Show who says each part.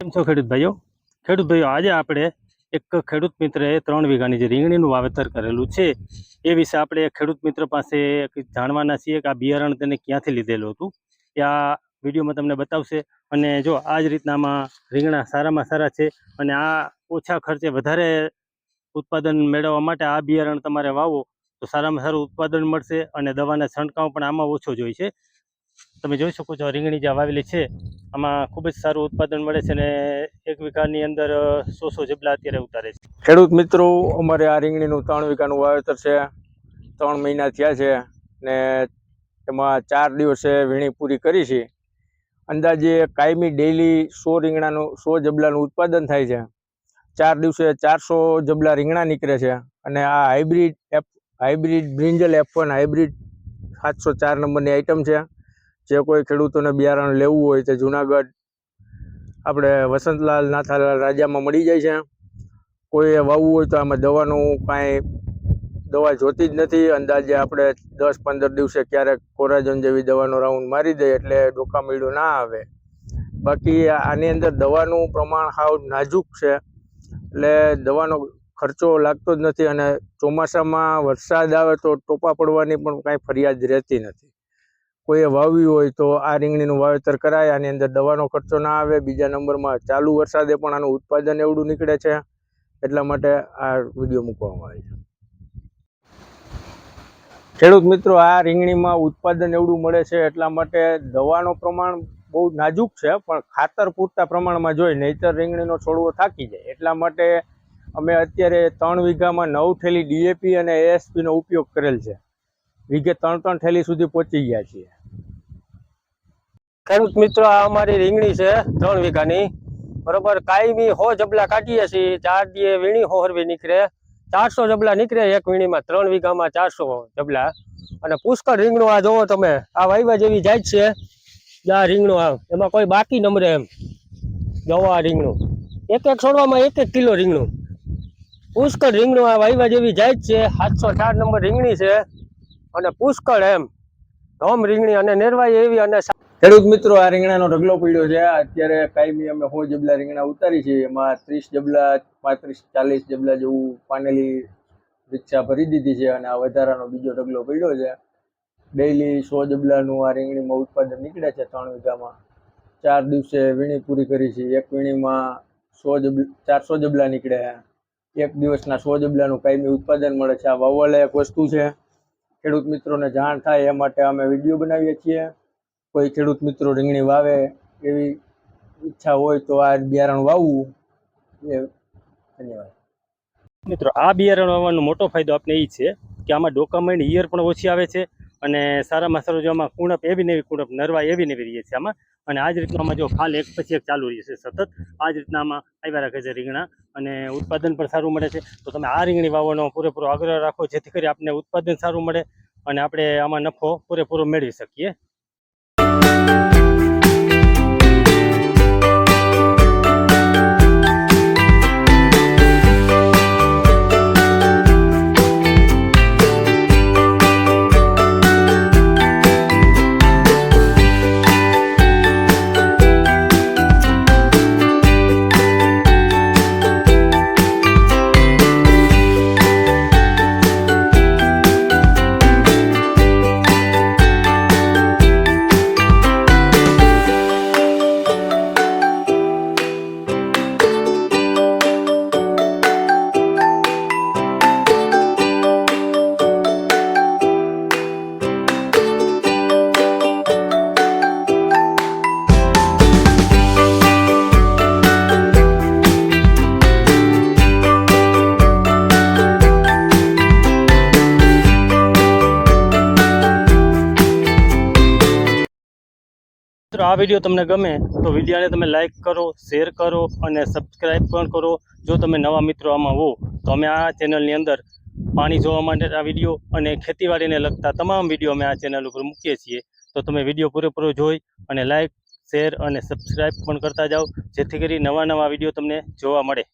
Speaker 1: કેમ છો ખેડૂત ભાઈઓ? ખેડૂત ભાઈઓ, આજે આપણે એક ખેડૂત મિત્રએ ત્રણ વીઘાની જે રીંગણીનું વાવેતર કરેલું છે, એ વિશે આપણે ખેડૂત મિત્ર પાસે જાણવાના છીએ કે આ બિયારણ તેને ક્યાંથી લીધેલું હતું. એ આ વિડીયોમાં તમને બતાવશે અને જો આ જ રીતના આમાં રીંગણા સારામાં સારા છે અને આ ઓછા ખર્ચે વધારે ઉત્પાદન મેળવવા માટે આ બિયારણ તમારે વાવો, તો સારામાં સારું ઉત્પાદન મળશે અને દવાના છંટકાવ પણ આમાં ઓછો જ હોય છે. તમે જોઈ શકો છો, રીંગણી જે વાવેલી છે, આમાં ખૂબ જ સારું ઉત્પાદન મળે છે અને એક વીઘાની અંદર સો સો જબલા અત્યારે ઉતારે છે.
Speaker 2: ખેડૂત મિત્રો, અમારે આ રીંગણીનું ત્રણ વીઘાનું વાવેતર છે, ત્રણ મહિના થયા છે ને એમાં ચાર દિવસે વીણી પૂરી કરી છે. અંદાજે કાયમી ડેઈલી સો રીંગણાનું, સો જબલાનું ઉત્પાદન થાય છે. ચાર દિવસે ચારસો જબલા રીંગણા નીકળે છે અને આ hybrid F hybrid brinjal F one hybrid સાતસો ચાર નંબરની આઈટમ છે. જે કોઈ ખેડૂતોને બિયારણ લેવું હોય તે જુનાગઢ આપણે વસંતલાલ નાથાલાલ રાજામાં મળી જાય છે. કોઈએ વાવવું હોય તો આમાં દવાનું કાંઈ દવા જોતી જ નથી. અંદાજે આપણે દસ પંદર દિવસે ક્યારેક કોરાજન જેવી દવાનો રાઉન્ડ મારી દઈએ એટલે ડોકામીડું ના આવે. બાકી આની અંદર દવાનું પ્રમાણ સાવ નાજુક છે. એટલે દવાનો ખર્ચો લાગતો જ નથી અને ચોમાસામાં વરસાદ આવે તો ટોપા પડવાની પણ કાંઈ ફરિયાદ રહેતી નથી. કોઈએ વાવ્યું હોય તો આ રીંગણીનું વાવેતર કરાય, આની અંદર દવાનો ખર્ચો ના આવે, બીજા નંબરમાં ચાલુ વરસાદે પણ આનું ઉત્પાદન એવડું નીકળે છે. એટલા માટે આ વીડિયો મૂકવામાં આવે છે. ખેડૂત મિત્રો, આ રીંગણીમાં ઉત્પાદન એવડું મળે છે એટલા માટે દવાનો પ્રમાણ બહુ નાજુક છે, પણ ખાતર પૂરતા પ્રમાણમાં જોઈ નહીતર રીંગણીનો છોડવો થાકી જાય. એટલા માટે અમે અત્યારે ત્રણ વીઘામાં નવ થેલી ડીએપી અને એએસપીનો ઉપયોગ કરેલ છે. વીઘે ત્રણ ત્રણ થેલી સુધી પહોંચી ગયા છીએ.
Speaker 3: ખેડૂત મિત્રો, આ અમારી રીંગણી છે ત્રણ વીઘાની. બરોબર કાયમી હો જબલા કાઢીએ છીએ, ચાર દીએ વીણી હોહરવી નીકળે. ચારસો જબલા નીકળે, એક વીણીમાં ત્રણ વીઘામાં ચારસો જબલા. અને પુષ્કળ રીંગણું આ જોવો તમે, આ વાયવા જેવી જાય છે. આ રીંગણું આ, એમાં કોઈ બાકી નમરે એમ. જોવો આ રીંગણું. એક એક છોડવામાં એક એક કિલો રીંગણું. પુષ્કળ રીંગણું આ વાયવા જેવી જાય છે. સાતસો ચાર નંબર રીંગણી છે. અને પુષ્કળ એમ. ધોમ રીંગણી અને નેરવાઈ એવી અને
Speaker 2: ખેડૂત મિત્રો, આ રીંગણાનો ઢગલો પડ્યો છે. અત્યારે કાયમી અમે સો જબલા રીંગણા ઉતારી છે. એમાં ત્રીસ જબલા, પાંત્રીસ, ચાલીસ જબલા જેવું પાનેલી રિક્ષા ભરી દીધી છે અને આ વધારાનો બીજો ઢગલો પડ્યો છે. ડેઈલી સો જબલાનું આ રીંગણીમાં ઉત્પાદન નીકળે છે ત્રણ વીઘામાં. ચાર દિવસે વીણી પૂરી કરી છે. એક વીણીમાં સો જબ, ચારસો જબલા નીકળે એક દિવસના સો જબલાનું કાયમી ઉત્પાદન મળે છે. આ વાવવાલાયક વસ્તુ છે. ખેડૂત મિત્રોને જાણ થાય એ માટે અમે વીડિયો બનાવીએ છીએ. કોઈ ખેડૂત મિત્રો રીંગણી વાવે એવી ઈચ્છા હોય તો આ બિયારણ વાવવું. એ ધન્યવાદ.
Speaker 1: મિત્રો, આ બિયારણ વાવવાનો મોટો ફાયદો આપણે એ છે કે આમાં ડોકામણ ઈયર પણ ઓછી આવે છે અને સારામાં સારું જો આમાં કુણપ એવી નવી કુણપ નરવા એવી નવી રહીએ છે આમાં. અને આ જ રીતનું આમાં જો ફાલ એક પછી એક ચાલુ રહે છે સતત. આ જ રીતના આમાં આવ્યા રાખે છે રીંગણા અને ઉત્પાદન પણ સારું મળે છે. તો તમે આ રીંગણી વાવવાનો પૂરેપૂરો આગ્રહ રાખો જેથી કરી આપને ઉત્પાદન સારું મળે અને આપણે આમાં નફો પૂરેપૂરો મેળવી શકીએ. મિત્રો, આ વીડિયો તમને ગમે તો વિડીયોને તમે લાઇક કરો શેર કરો અને સબસ્ક્રાઈબ પણ કરો. જો તમે નવા મિત્રો આમાં હો તો અમે આ ચેનલની અંદર પાણી જોવા માટેના વીડિયો અને ખેતીવાડીને લગતા તમામ વીડિયો અમે આ ચેનલ ઉપર મૂકીએ છીએ. તો તમે વીડિયો પૂરેપૂરો જોઈ અને લાઇક શેર અને સબસ્ક્રાઈબ પણ કરતા જાઓ, જેથી કરી નવા નવા વીડિયો તમને જોવા મળે.